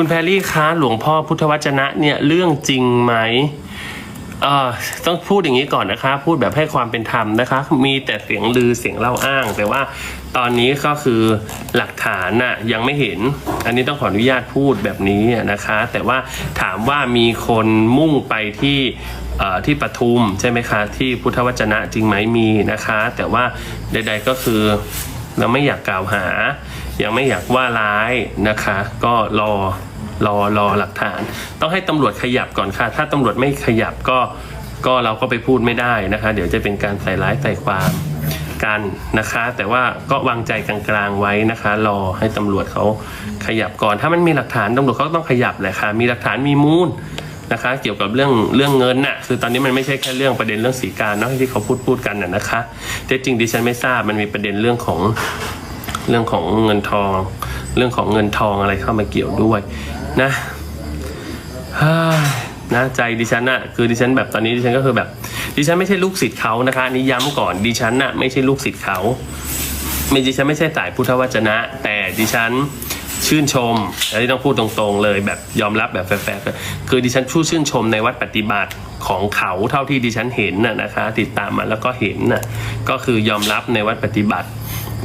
คุณแพรรี่คะหลวงพ่อพุทธวจนะเนี่ยเรื่องจริงไหมเอ่อต้องพูดอย่างนี้ก่อนนะคะ พูดแบบให้ความเป็นธรรมนะคะ มีแต่เสียงลือเสียงเล่าอ้าง แต่ว่าตอนนี้ก็คือหลักฐานน่ะยังไม่เห็น อันนี้ต้องขออนุญาตพูดแบบนี้นะคะ แต่ว่าถามว่ามีคนมุ่งไปที่ที่ปทุมใช่ไหมคะ ที่พุทธวจนะจริงไหมมีนะคะ แต่ว่าใด ๆก็คือเราไม่อยากกล่าวหา ยังไม่อยากว่าร้ายนะคะ ก็รอ รอรอหลักฐาน ต้องให้ตำรวจขยับก่อนค่ะ ถ้าตำรวจไม่ขยับก็ก็เราก็ไปพูดไม่ได้นะคะ เดี๋ยวจะเป็นการใส่ร้ายใส่ความกันนะคะ แต่ว่าก็วางใจกลางๆไว้นะคะ รอให้ตำรวจเขาขยับก่อน ถ้ามันมีหลักฐานตำรวจเขาต้องขยับแหละค่ะ มีหลักฐานมีมูลนะคะ เกี่ยวกับเรื่องเรื่องเงินน่ะ คือตอนนี้มันไม่ใช่แค่เรื่องประเด็นเรื่องสีการเนาะที่เขาพูดพูดกันน่ะนะคะแต่จริงดิฉันไม่ทราบมันมีประเด็นเรื่องของเรื่องของเงินทอง เรื่องของเงินทองอะไรเข้ามาเกี่ยวด้วย นะนะใจดิฉันอะคือดิฉันแบบตอนนี้ดิฉันก็คือแบบ ดิฉันไม่ใช่ลูกศิษย์เขานะคะนี้ย้ำก่อนดิฉันอะไม่ใช่ลูกศิษย์เขาไม่ดิฉันไม่ใช่สายพุทธวจนะ แต่ดิฉันชื่นชมอันนี้ต้องพูดตรงๆ เลยแบบยอมรับแบบแฟร์ๆคือดิฉันผู้ชื่นชมในวัดปฏิบัติของเขาเท่าที่ดิฉันเห็นน่ะนะคะ ติดตามมาแล้วก็เห็นน่ะก็คือยอมรับในวัดปฏิบัติ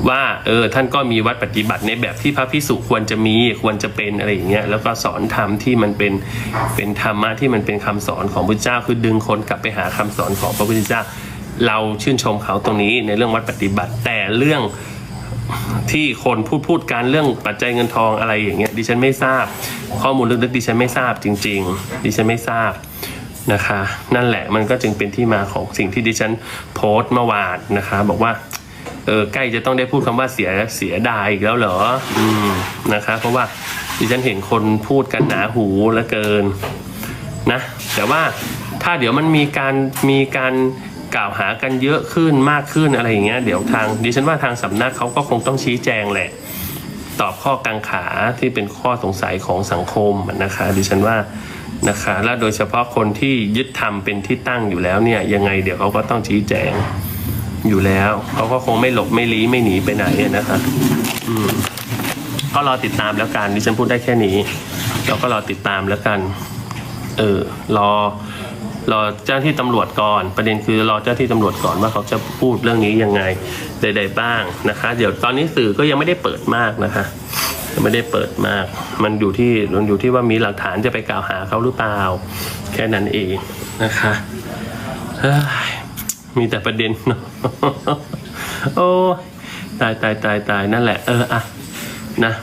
ว่าเออท่านก็มีวัดปฏิบัติในแบบที่พระพิสุควรจะมีควรจะเป็นอะไรอย่างเงี้ยแล้วก็สอนธรรมที่มันเป็นเป็นธรรมะที่มันเป็นคำสอนของพระเจ้าคือดึงคนกลับไปหาคำสอนของพระพุทธเจ้า เราชื่นชมเขาตรงนี้ในเรื่องวัดปฏิบัติ แต่เรื่องที่คนพูดพูดการเรื่องปัจจัยเงินทองอะไรอย่างเงี้ยดิฉันไม่ทราบ ข้อมูลลึกๆดิฉันไม่ทราบจริง ๆ ดิฉันไม่ทราบนะคะ นั่นแหละมันก็จึงเป็นที่มาของสิ่งที่ดิฉันโพสต์เมื่อวานนะคะ บอกว่า เออใกล้จะต้องได้พูดคำว่าเสียเสียดายอีกแล้วเหรอ อืมนะคะเพราะว่าดิฉันเห็นคนพูดกันหนาหูเหลือเกินนะ แต่ว่าถ้าเดี๋ยวมันมีการมีการกล่าวหากันเยอะขึ้นมากขึ้นอะไรอย่างเงี้ยเดี๋ยวทางดิฉันว่าทางสำนักเขาก็คงต้องชี้แจงแหละ ตอบข้อกังขาที่เป็นข้อสงสัยของสังคมนะคะ ดิฉันว่านะคะและโดยเฉพาะคนที่ยึดธรรมเป็นที่ตั้งอยู่แล้วเนี่ยยังไงเดี๋ยวเขาก็ต้องชี้แจง อยู่แล้วเขาก็คงไม่หลบไม่ลี้ไม่หนีไปไหนนะครับอืมก็รอติดตามแล้วกันดิฉันพูดได้แค่นี้ เราก็รอติดตามแล้วกัน เออรอรอเจ้าที่ตำรวจก่อน ประเด็นคือรอเจ้าที่ตำรวจก่อนว่าเขาจะพูดเรื่องนี้ยังไงใดๆบ้างนะคะ เดี๋ยวตอนนี้สื่อก็ยังไม่ได้เปิดมากนะคะยังไม่ได้เปิดมาก มันอยู่ที่มันอยู่ที่ว่ามีหลักฐานจะไปกล่าวหาเขาหรือเปล่า แค่นั้นเองนะคะ มีแต่ประเด็นเนอะโอ้ตายตายตายตายนั่นแหละ เอออะนะ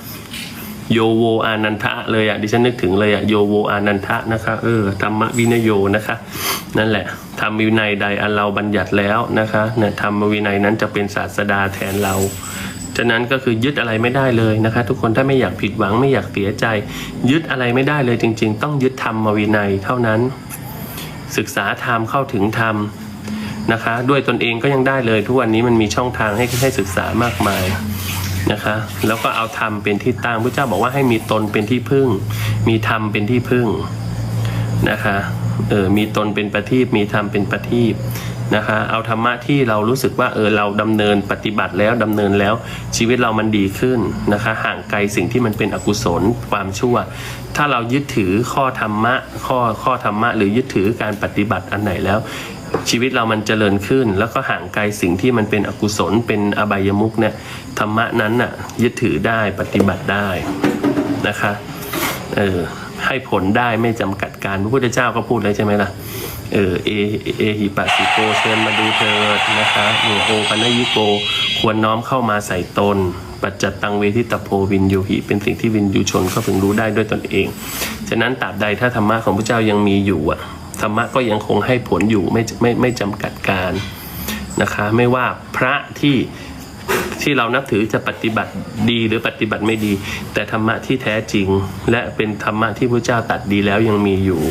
โยโวอานันทะเลยอะดิฉันนึกถึงเลยอะโยโวอานันทะนะคะเออธรรมวินโยนะคะ นั่นแหละธรรมวินัยใดอันเราบัญญัติแล้วนะคะเนี่ยธรรมวินัยนั้นจะเป็นศาสดาแทนเราฉะนั้นก็คือยึดอะไรไม่ได้เลยนะคะ ทุกคนถ้าไม่อยากผิดหวังไม่อยากเสียใจ ยึดอะไรไม่ได้เลยจริง ๆ ต้องยึดธรรมวินัยเท่านั้น ศึกษาธรรมเข้าถึงธรรม นะคะ ด้วยตนเองก็ยังได้เลย ทุกวันนี้มันมีช่องทางให้ให้ศึกษามากมายนะคะ แล้วก็เอาธรรมเป็นที่ตั้งพระเจ้าบอกว่าให้มีตนเป็นที่พึ่ง มีธรรมเป็นที่พึ่งนะคะเออมีตนเป็นประทีปมีธรรมเป็นประทีปนะคะเอาธรรมะที่เรารู้สึกว่าเออเราดำเนินปฏิบัติแล้วดำเนินแล้วชีวิตเรามันดีขึ้นนะคะห่างไกลสิ่งที่มันเป็นอกุศลความชั่ว ถ้าเรายึดถือข้อธรรมะข้อข้อธรรมะหรือยึดถือการปฏิบัติอันไหนแล้ว ชีวิตเรามันเจริญขึ้น แล้วก็ห่างไกลสิ่งที่มันเป็นอกุศลเป็นอบายมุกเนี่ยธรรมะนั้นน่ะยึดถือได้ปฏิบัติได้นะคะเออให้ผลได้ไม่จำกัดการพระพุทธเจ้าก็พูดเลยใช่ไหมล่ะเออเอเอหิปัสสิโกเชิญมาดูเถิดนะคะโอโอปัญญิโกควรน้อมเข้ามาใส่ตน ปัจจตังเวทิตโพวินยูหิเป็นสิ่งที่วินยูชนเขาพึงรู้ได้ด้วยตนเอง ฉะนั้นตราบใดถ้าธรรมะของพระเจ้ายังมีอยู่อะ ธรรมะก็ยังคงให้ผลอยู่ไม่ไม่ไม่จำกัดการนะคะไม่ว่าพระที่ที่เรานับถือจะปฏิบัติดีหรือปฏิบัติไม่ดี แต่ธรรมะที่แท้จริง และเป็นธรรมะที่พระเจ้าตัดดีแล้วยังมีอยู่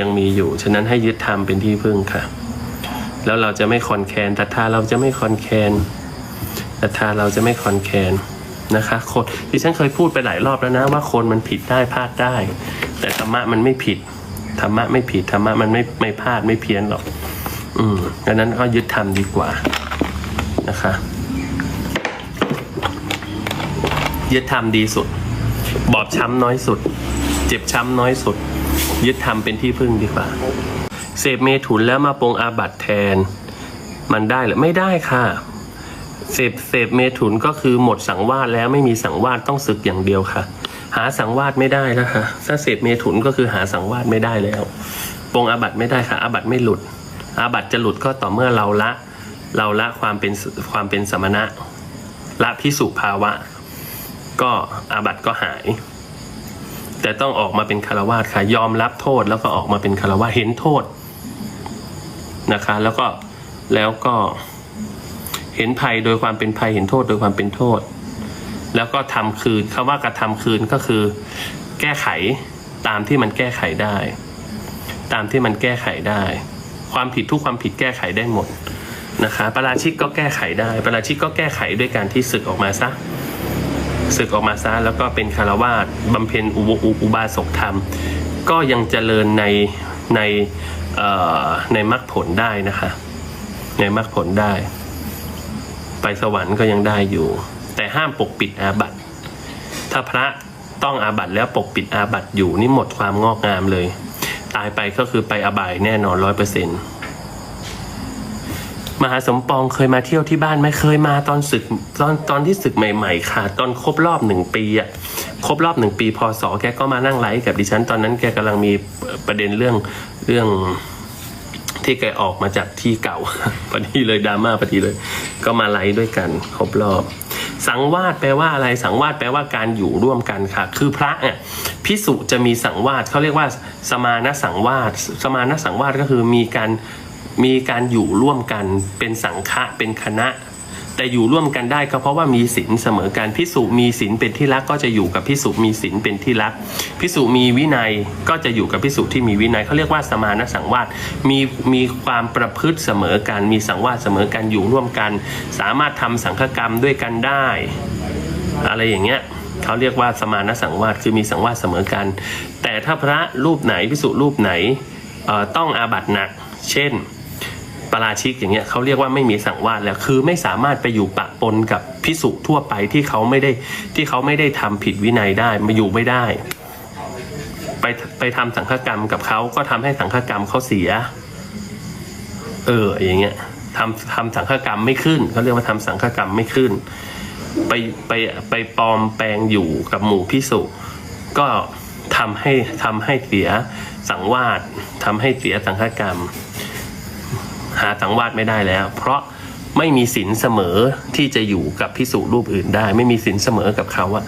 ยังมีอยู่ ฉะนั้นให้ยึดธรรมเป็นที่พึ่งค่ะ แล้วเราจะไม่คอนแคนศรัทธาเราจะไม่คอนแคนศรัทธาเราจะไม่คอนแคนนะคะคนที่ฉันเคยพูดไปหลายรอบแล้วนะว่าคนมันผิดได้พลาดได้ แต่ธรรมะมันไม่ผิด ธรรมะไม่ผิดธรรมะมันไม่ไม่พลาดไม่เพี้ยนหรอก อืมดังนั้นก็ยึดธรรมดีกว่านะคะ ยึดธรรมดีสุด บอบช้ำน้อยสุด เจ็บช้ำน้อยสุด ยึดทำเป็นที่พึ่งดีกว่า เสพเมถุนแล้วมาปรงอาบัตแทน มันได้หรือไม่ได้ค่ะเสพเสพเมถุนก็คือหมดสังวาสแล้วไม่มีสังวาสต้องศึกอย่างเดียวค่ะ หาสังวาสไม่ได้แล้วค่ะถ้าเสพเมถุนก็คือหาสังวาสไม่ได้แล้วปรงอาบัตไม่ได้ค่ะอาบัตไม่หลุด อาบัตจะหลุดก็ต่อเมื่อเราละ เราละความเป็นความเป็นสมณะ ละพิสุภาวะ ก็อาบัตก็หาย แต่ต้องออกมาเป็นคารวาสค่ะ ยอมรับโทษแล้วก็ออกมาเป็นคารวาสเห็นโทษนะคะ แล้วก็แล้วก็เห็นภัยโดยความเป็นภัยเห็นโทษโดยความเป็นโทษ แล้วก็ทำคืนคำว่ากระทำคืนก็คือ แก้ไขตามที่มันแก้ไขได้ ตามที่มันแก้ไขได้ ความผิดทุกความผิดแก้ไขได้หมดนะคะประราชิกก็แก้ไขได้ประราชิกก็แก้ไขด้วยการที่ศึกออกมาซะศึกออกมาซะแล้วก็เป็นคารวาสบำเพ็ญอุบอุอุบาสกธรรม ก็ยังเจริญในในในมรรคผลได้นะคะ ในมรรคผลได้ ไปสวรรค์ก็ยังได้อยู่ แต่ห้ามปกปิดอาบัติ ถ้าพระต้องอาบัติแล้วปกปิดอาบัติอยู่นี่หมดความงอกงามเลย ตายไปก็คือไปอบายแน่นอนร้อยเปอร์เซ็นต์มหาสมปองเคยมาเที่ยวที่บ้านไหมเคยมาตอนศึกตอนตอนที่ศึกใหม่ ๆ ค่ะ ตอนครบรอบหนึ่งปีอะครบรอบหนึ่งปีพศแกก็มานั่งไลฟ์กับดิฉัน ตอนนั้นแกกำลังมีประเด็นเรื่องเรื่องที่แกออกมาจากที่เก่าพอดีเลยดราม่าพอดีเลย ก็มาไลฟ์ด้วยกัน ครบรอบ สังวาสแปลว่าอะไรสังวาสแปลว่าการอยู่ร่วมกันค่ะ คือพระเนี่ยพิสุจะมีสังวาสเขาเรียกว่าสมานสังวาสสมานสังวาสก็คือมีการมีการอยู่ร่วมกันเป็นสังฆะเป็นคณะ แต่อยู่ร่วมกันได้ก็เพราะว่ามีศีลเสมอกันพิสุมีศีลเป็นที่รักก็จะอยู่กับพิสุมีศีลเป็นที่รักพิสุมีวินัยก็จะอยู่กับพิสุที่มีวินัยเขาเรียกว่าสมานสังวาสมีมีความประพฤติเสมอกัน มีสังวาสเสมอกันอยู่ร่วมกัน สามารถทำสังฆกรรมด้วยกันได้ อะไรอย่างเงี้ยเขาเรียกว่าสมานสังวาสคือมีสังวาสเสมอกัน แต่ถ้าพระรูปไหนพิสุรูปไหนต้องอาบัติหนัก เช่น ราชิกอย่างเงี้ยเขาเรียกว่าไม่มีสังวาสแล้วคือไม่สามารถไปอยู่ปะปนกับพิสุทั่วไปที่เขาไม่ได้ที่เขาไม่ได้ทำผิดวินัยได้มาอยู่ไม่ได้ ไปไปทำสังฆกรรมกับเขาก็ทำให้สังฆกรรมเขาเสีย เอออย่างเงี้ยทำทำสังฆกรรมไม่ขึ้นเขาเรียกว่าทำสังฆกรรมไม่ขึ้น ไปไปไปปลอมแปลงอยู่กับหมู่พิสุก็ทำให้ทำให้เสียสังวาสทำให้เสียสังฆกรรม หาสังวาสไม่ได้แล้ว เพราะไม่มีศีลเสมอที่จะอยู่กับพิสุรูปอื่นได้ ไม่มีศีลเสมอกับเขาอะ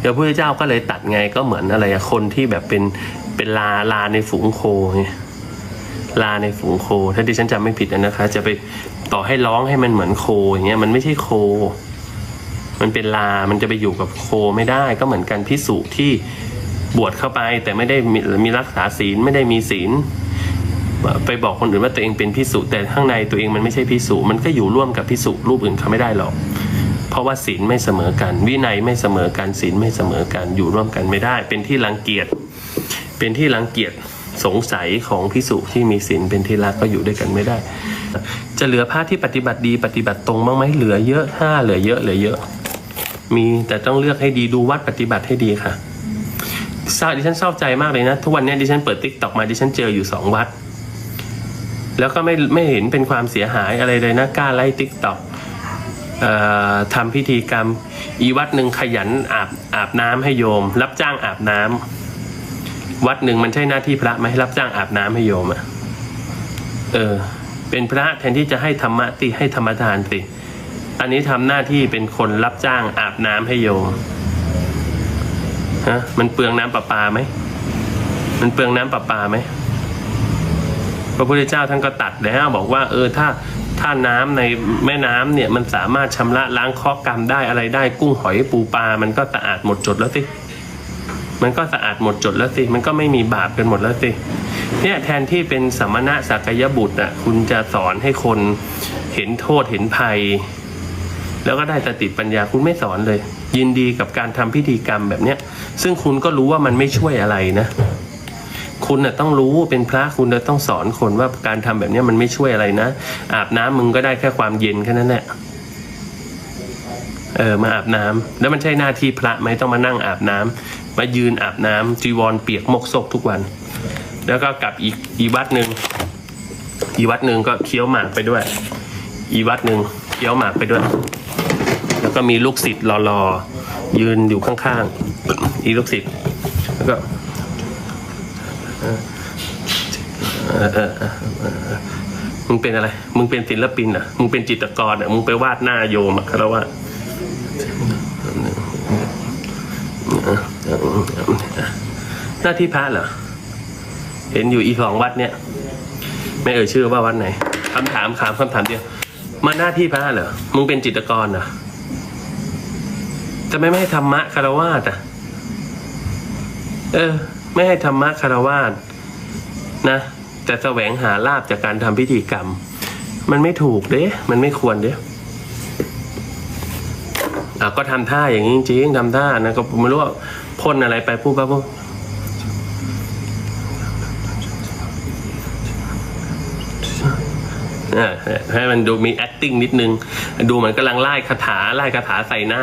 เดี๋ยวพระเจ้าก็เลยตัดไงก็เหมือนอะไรคนที่แบบเป็นเป็นลาลาในฝูงโคไงลาในฝูงโค ถ้าดิฉันจำไม่ผิดนะคะ จะไปต่อให้ร้องให้มันเหมือนโคอย่างเงี้ยมันไม่ใช่โค มันเป็นลา มันจะไปอยู่กับโคไม่ได้ ก็เหมือนกันพิสุที่บวชเข้าไปแต่ไม่ได้มีมีรักษาศีลไม่ได้มีศีล ไปบอกคนอื่นว่าตัวเองเป็นพิสุแต่ข้างในตัวเองมันไม่ใช่พิสุมันก็อยู่ร่วมกับพิสุรูปอื่นเขาไม่ได้หรอก เพราะว่าศีลไม่เสมอกัน วินัยไม่เสมอกันศีลไม่เสมอกันอยู่ร่วมกันไม่ได้ เป็นที่รังเกียจเป็นที่รังเกียจสงสัยของพิสุที่มีศีลเป็นที่รักก็อยู่ด้วยกันไม่ได้ จะเหลือพระที่ปฏิบัติดีปฏิบัติตรงบ้างไหมเหลือเยอะห้าเหลือเยอะเหลือเยอะ มีแต่ต้องเลือกให้ดีดูวัดปฏิบัติให้ดีค่ะเศร้าดิฉันเศร้าใจมากเลยนะ ทุกวันนี้ดิฉันเปิดติ๊กต็อกมาดิฉันเจออยู่สองวัด แล้วก็ไม่ไม่เห็นเป็นความเสียหายอะไรเลยนะกล้าไล่ติ๊กต็อกทำพิธีกรรม อีวัดหนึ่งขยันอาบอาบน้ำให้โยม รับจ้างอาบน้ำวัดหนึ่งมันใช่หน้าที่พระไหมรับจ้างอาบน้ำให้โยมอะเออ เป็นพระแทนที่จะให้ธรรมะติให้ธรรมทานสิอันนี้ทำหน้าที่เป็นคนรับจ้างอาบน้ำให้โยมฮะมันเปลืองน้ำประปาไหมมันเปลืองน้ำประปาไหม ระพุทธเจ้าท่านก็ตัดแล้วบอกว่าเออถ้าถ้าน้ำในแม่น้ำเนี่ยมันสามารถชำระล้างเคราะห์กรรมได้อะไรได้กุ้งหอยปูปลา มันก็สะอาดหมดจดแล้วสิมันก็สะอาดหมดจดแล้วสิ มันก็ไม่มีบาปกันหมดแล้วสิ เนี่ยแทนที่เป็นสมณะสักยบุตรอะคุณจะสอนให้คนเห็นโทษเห็นภัย แล้วก็ได้สติปัญญาคุณไม่สอนเลย ยินดีกับการทำพิธีกรรมแบบเนี้ย ซึ่งคุณก็รู้ว่ามันไม่ช่วยอะไรนะ คุณน่ะต้องรู้เป็นพระคุณต้องสอนคนว่าการทำแบบนี้มันไม่ช่วยอะไรนะ อาบน้ำมึงก็ได้แค่ความเย็นแค่นั้นแหละเออมาอาบน้ำแล้วมันใช่หน้าที่พระไหมต้องมานั่งอาบน้ำมายืนอาบน้ำจีวรเปียกมกซกทุกวัน แล้วก็กลับอีกอีวัดหนึ่งอีวัดหนึ่งก็เคี้ยวหมากไปด้วย อีวัดหนึ่งเคี้ยวหมากไปด้วย แล้วก็มีลูกศิษย์รอๆยืนอยู่ข้างๆอีลูกศิษย์แล้วก็ มึงเป็นอะไร มึงเป็นศิลปินเหรอะ มึงเป็นจิตรกรเหรอะ มึงไปวาดหน้าโยมอะคารวะหน้าที่พระเหรอ เห็นอยู่อีสองวัดเนี่ย ไม่เอ่ยชื่อว่าวัดไหนคำถามถามคำถามเดียว มาหน้าที่พระเหรอ มึงเป็นจิตรกรเหรอจะไม่ไม่ให้ธรรมะคารวาสอะ เออ ไม่ให้ธรรมะคารวาสนะแต่แสวงหาลาบจากการทำพิธีกรรม มันไม่ถูกเด้ มันไม่ควรเด้อะก็ทำท่าอย่างนี้จริงๆทำท่านะก็ไม่รู้ว่าพ่นอะไรไปพูดปั๊บปุ๊บเออให้มันดูมี acting นิดนึง ดูเหมือนกำลังไล่คาถาไล่คาถาใส่หน้า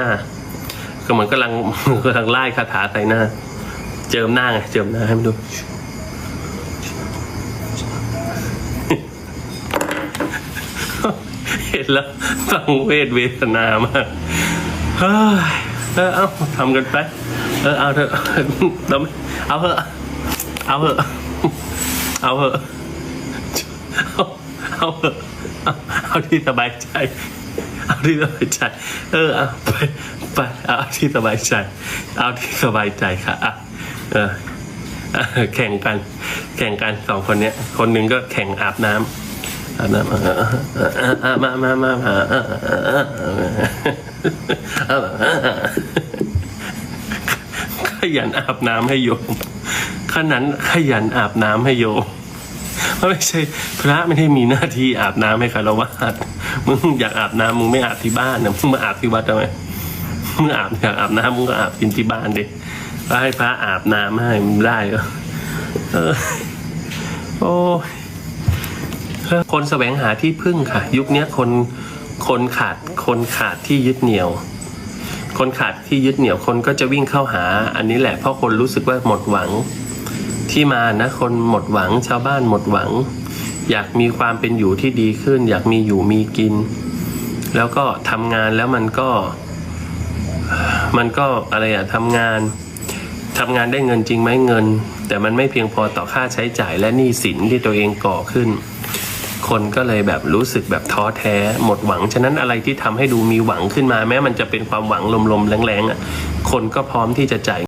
ก็เหมือนกำลังกำลังไล่คาถาใส่หน้า เจิมหน้าไง เจิมหน้าให้มันดู เห็นแล้วสังเวชเวทนามาก เฮ้ยเออเอาทำกันไป เออเอาเถอะเราไม่เอาเถอะ เอาเถอะ เอาเถอะ เอาเอาเถอะเอาเอาที่สบายใจเอาที่สบายใจ เออ เอาไป ไป เอาที่สบายใจ เอาที่สบายใจค่ะอะ เออแข่งกัน แข่งกันสองคนเนี้ย คนหนึ่งก็แข่งอาบน้ำอาบน้ำมามามามาขยันอาบน้ำให้โยมขนันขยันอาบน้ำให้โยมไม่ใช่พระไม่ได้มีหน้าที่อาบน้ำให้คารวะมึงอยากอาบน้ำมึงไม่อาบที่บ้านนะมึงมาอาบที่วัดทำไมมึงอาบอยากอาบน้ำมึงก็อาบกินที่บ้านดิ ก็ให้พระอาบน้ำให้มึงได้ก็เออโอ้คนแสวงหาที่พึ่งค่ะ ยุคนี้คนคนขาดคนขาดที่ยึดเหนี่ยว คนขาดที่ยึดเหนี่ยวคนก็จะวิ่งเข้าหา อันนี้แหละเพราะคนรู้สึกว่าหมดหวัง ที่มานะคนหมดหวังชาวบ้านหมดหวัง อยากมีความเป็นอยู่ที่ดีขึ้น อยากมีอยู่มีกิน แล้วก็ทำงานแล้วมันก็ มันก็อะไรอะทำงาน ทำงานได้เงินจริงไหมเงิน แต่มันไม่เพียงพอต่อค่าใช้จ่ายและหนี้สินที่ตัวเองก่อขึ้น คนก็เลยแบบรู้สึกแบบท้อแท้หมดหวัง ฉะนั้นอะไรที่ทำให้ดูมีหวังขึ้นมา แม้มันจะเป็นความหวังลมๆแรงๆอะคนก็พร้อมที่จะจ่าย